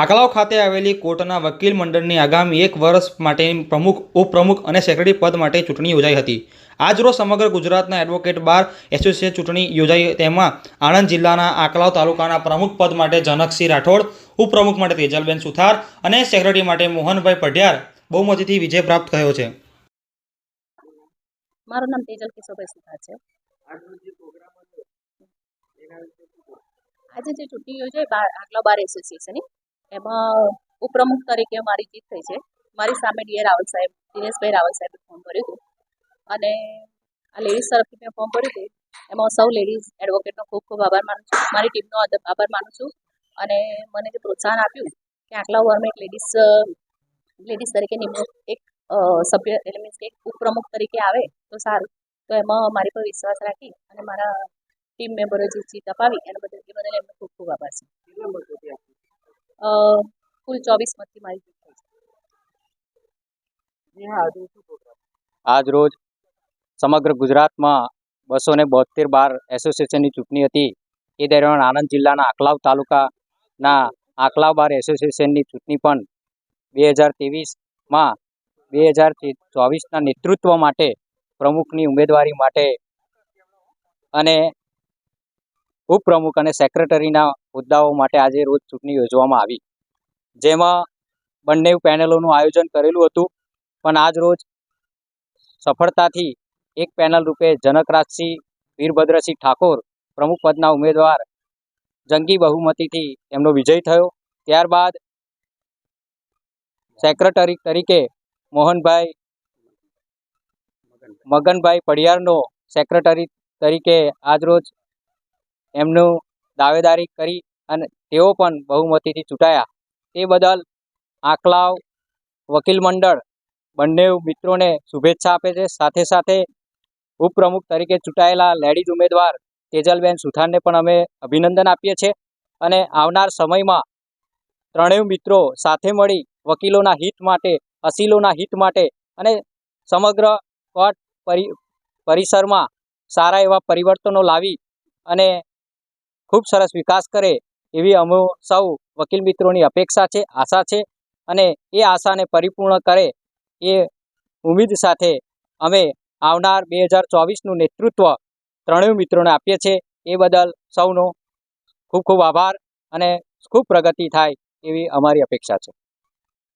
આકલાવ ખાતે આવેલી કોર્ટના વકીલ મંડળની આગામી એક વર્ષ માટે પ્રમુખ, ઉપપ્રમુખ અને સેક્રેટરી પદ માટે ચૂંટણી યોજાઈ હતી. આજરોજ સમગ્ર ગુજરાતના એડવોકેટ બાર એસોસિએશન ચૂંટણી યોજાઈ. તેમાં આણંદ જિલ્લાના આકલાવ તાલુકાના પ્રમુખ પદ માટે જનકસિંહ રાઠોડ, ઉપપ્રમુખ માટે તેજલબેન સુથાર અને સેક્રેટરી માટે મોહનભાઈ પઢિયાર બહુમતીથી વિજય પ્રાપ્ત થયો છે. મારું નામ તેજલ કિશોરભાઈ સુથાર છે. આજે જે ચૂંટણી યોજાઈ આગલા બાર એસોસિએશનની એમાં ઉપપ્રમુખ તરીકે મારી જીત થઈ છે. મારી સામે ડીએ રાવલ સાહેબ, દિનેશભાઈ રાવલ સાહેબે ફોર્મ ભર્યું હતું. અને આ લેડીઝ તરફથી મેં ફોર્મ ભર્યું હતું. એમાં સૌ લેડીઝ એડવોકેટનો ખૂબ ખૂબ આભાર માનું છું. મારી ટીમનો આભાર માનું છું. અને મને જે પ્રોત્સાહન આપ્યું કે આટલા ઓવરમાં એક લેડીઝ લેડીઝ તરીકે નિમણૂક એક સભ્ય એટલે મીન્સ કે એક ઉપપ્રમુખ તરીકે આવે તો સારું. તો એમાં મારી પર વિશ્વાસ રાખી અને મારા ટીમ મેમ્બરો જે જીત અપાવી એના બદલ એ બદલ એમનો ખૂબ ખૂબ આભાર છે. કુલ ચોવીસ મતથી મારી જીત થઈ છે. આજ રોજ સમગ્ર ગુજરાતમાં બસો ને બોતેર બાર એસોસિએશનની ચૂંટણી હતી. એ દરમિયાન આણંદ જિલ્લાના આકલાવ તાલુકાના આકલાવ બાર એસોસિએશનની ચૂંટણી પણ બે હજાર ત્રેવીસમાં બે હજાર ચોવીસના નેતૃત્વ માટે પ્રમુખની ઉમેદવારી માટે અને ઉપપ્રમુખ અને સેક્રેટરીના હોદ્દાઓ માટે આજે રોજ ચૂંટણી યોજવામાં આવી. જેમાં બંને પેનલોનું આયોજન કરેલું હતું, પણ આજ રોજ સફળતાથી એક પેનલ રૂપે જનકરાજસિંહ, વીરભદ્રસિંહ ઠાકોર પ્રમુખ પદના ઉમેદવાર જંગી બહુમતીથી એમનો વિજય થયો. ત્યારબાદ સેક્રેટરી તરીકે મોહનભાઈ મગનભાઈ પડિયારનો સેક્રેટરી તરીકે આજરોજ એમનું દાવેદારી કરી અને તેઓ પણ બહુમતીથી ચૂંટાયા. તે બદલ આકલાવ વકીલ મંડળ બંને મિત્રોને શુભેચ્છા આપે છે. સાથે સાથે ઉપપ્રમુખ તરીકે ચૂંટાયેલા લેડીઝ ઉમેદવાર તેજલબેન સુથારને પણ અમે અભિનંદન આપીએ છીએ અને આવનાર સમયમાં ત્રણેય મિત્રો સાથે મળી વકીલોના હિત માટે, અસીલોના હિત માટે અને સમગ્ર કોર્ટ પરી, પરિસરમાં સારા એવા પરિવર્તનો લાવી અને ખૂબ સરસ વિકાસ કરે એવી અમે સૌ વકીલ મિત્રોની અપેક્ષા છે, આશા છે અને એ આશાને પરિપૂર્ણ કરે એ ઉમેદ સાથે અમે આવનાર બે હજાર ચોવીસનું નેતૃત્વ ત્રણેય મિત્રોને આપીએ છીએ. એ બદલ સૌનો ખૂબ ખૂબ આભાર અને ખૂબ પ્રગતિ થાય એવી અમારી અપેક્ષા છે.